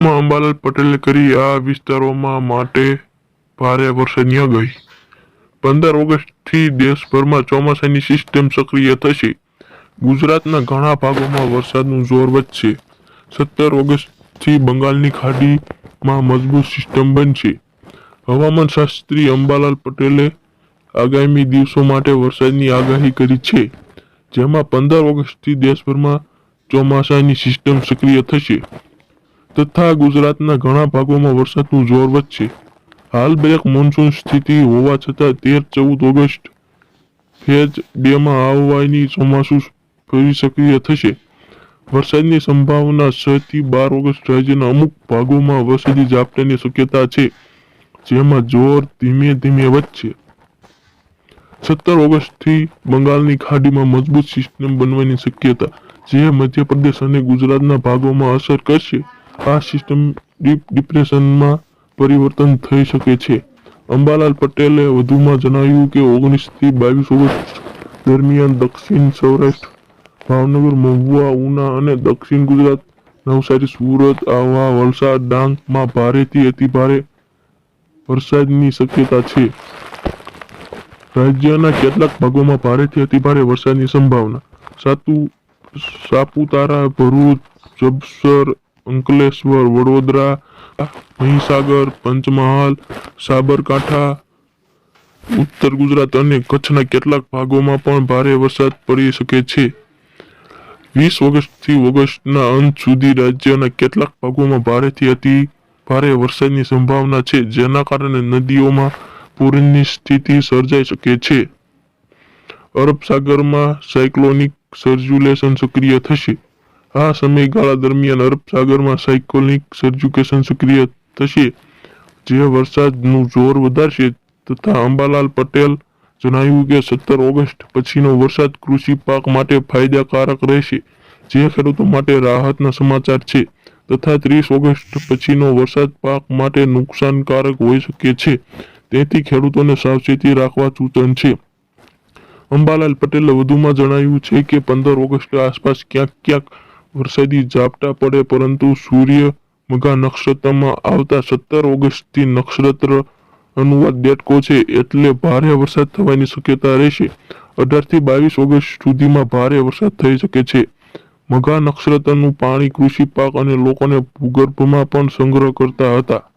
અંબાલાલ પટેલે કરી આ વિસ્તારોમાં માટે ભારે વરસાદની આગાહી પંદર ઓગસ્ટથી દેશભરમાં ચોમાસાની સિસ્ટમ સક્રિય થશે. ગુજરાતના ઘણા ભાગોમાં વરસાદનું જોર વધશે. સત્તર ઓગસ્ટથી બંગાળની ખાડીમાં મજબૂત સિસ્ટમ બનશે. હવામાન શાસ્ત્રી અંબાલાલ પટેલે આગામી દિવસો માટે વરસાદની આગાહી કરી છે, જેમાં પંદર ઓગસ્ટથી દેશભરમાં ચોમાસાની સિસ્ટમ સક્રિય થશે. તથા ગુજરાતના ઘણા ભાગોમાં વરસાદનું જોર વધશે. હાલ બ્રેક મોન્સૂન સ્થિતિ હોવા છતાં તેર ચૌદ ઓગસ્ટ ફેજ બેમાં આવવાની ચોમાસું ફરી સક્રિય થશે. વરસાદની સંભાવના છ થી બાર ઓગસ્ટ રાજ્યના અમુક ભાગોમાં વરસાદી ઝાપટાની શક્યતા છે, જેમાં જોર ધીમે ધીમે વધશે. સત્તર ઓગસ્ટથી બંગાળની ખાડીમાં મજબૂત સિસ્ટમ બનવાની શક્યતા, જે મધ્યપ્રદેશ અને ગુજરાતના ભાગોમાં અસર કરશે. આ સિસ્ટમ ડીપ ડિપ્રેશનમાં પરિવર્તન થઈ શકે છે. અંબાલાલ પટેલે વધુમાં જણાવ્યું કે ઓગણીસથી બાવીસ ઓગસ્ટ દરમિયાન દક્ષિણ સૌરાષ્ટ્ર, ભાવનગર, મહુવા, ઉના અને દક્ષિણ ગુજરાત, નવસારી, સુરત આવા વલસાડ, ડાંગમાં ભારેથી અતિભારે વરસાદની શક્યતા છે. રાજ્યના કેટલાક ભાગોમાં ભારેથી અતિભારે વરસાદની સંભાવના. સાતુ, સાપુતારા, ભરૂચ, જબસર અંકલેશ્વર, વડોદરા, મહીસાગર, પંચમહાલ, સાબરકાંઠા, ઉત્તર ગુજરાત અને કચ્છના કેટલાક ભાગોમાં પણ ભારે વરસાદ પડી શકે છે. વીસ ઓગસ્ટથી ઓગસ્ટના અંત સુધી રાજ્યના કેટલાક ભાગોમાં ભારેથી અતિ ભારે વરસાદની સંભાવના છે, જેના કારણે નદીઓમાં પૂરની સ્થિતિ સર્જાઈ શકે છે. અરબ સાગરમાં સાયક્લોનિક સર્જ્યુલેશન સક્રિય થશે. આ સમયગાળા દરમિયાન અરબ સાગરમાં સાયક્લોનિક સર્જ્યુકેશન સક્રિય થશે. જે વરસાદનું જોર વધારશે તથા અંબાલાલ પટેલ જણાવ્યું કે સત્તર ઓગસ્ટ પછીનો વરસાદ કૃષિ પાક માટે ફાયદાકારક રહેશે. જે ખેડૂતો માટે રાહતના સમાચાર છે તથા ત્રીસ ઓગસ્ટ પછીનો વરસાદ પાક માટે નુકસાનકારક હોઈ શકે છે. તેથી ખેડૂતોને સાવચેતી રાખવા સૂચન છે. અંબાલાલ પટેલે વધુમાં જણાવ્યું છે કે પંદર ઓગસ્ટ આસપાસ ક્યાંક ક્યાંક વરસાદી ઝાપટા પડે, પરંતુ સૂર્ય મઘા નક્ષત્રમાં આવતા સત્તર ઓગસ્ટથી નક્ષત્ર અનુવાદ બેઠકો છે, એટલે ભારે વરસાદ થવાની શક્યતા રહેશે. અઢારથી બાવીસ ઓગસ્ટ સુધીમાં ભારે વરસાદ થઈ શકે છે. મઘા નક્ષત્રનું પાણી કૃષિ પાક અને લોકોને ભૂગર્ભમાં પણ સંગ્રહ કરતા હતા.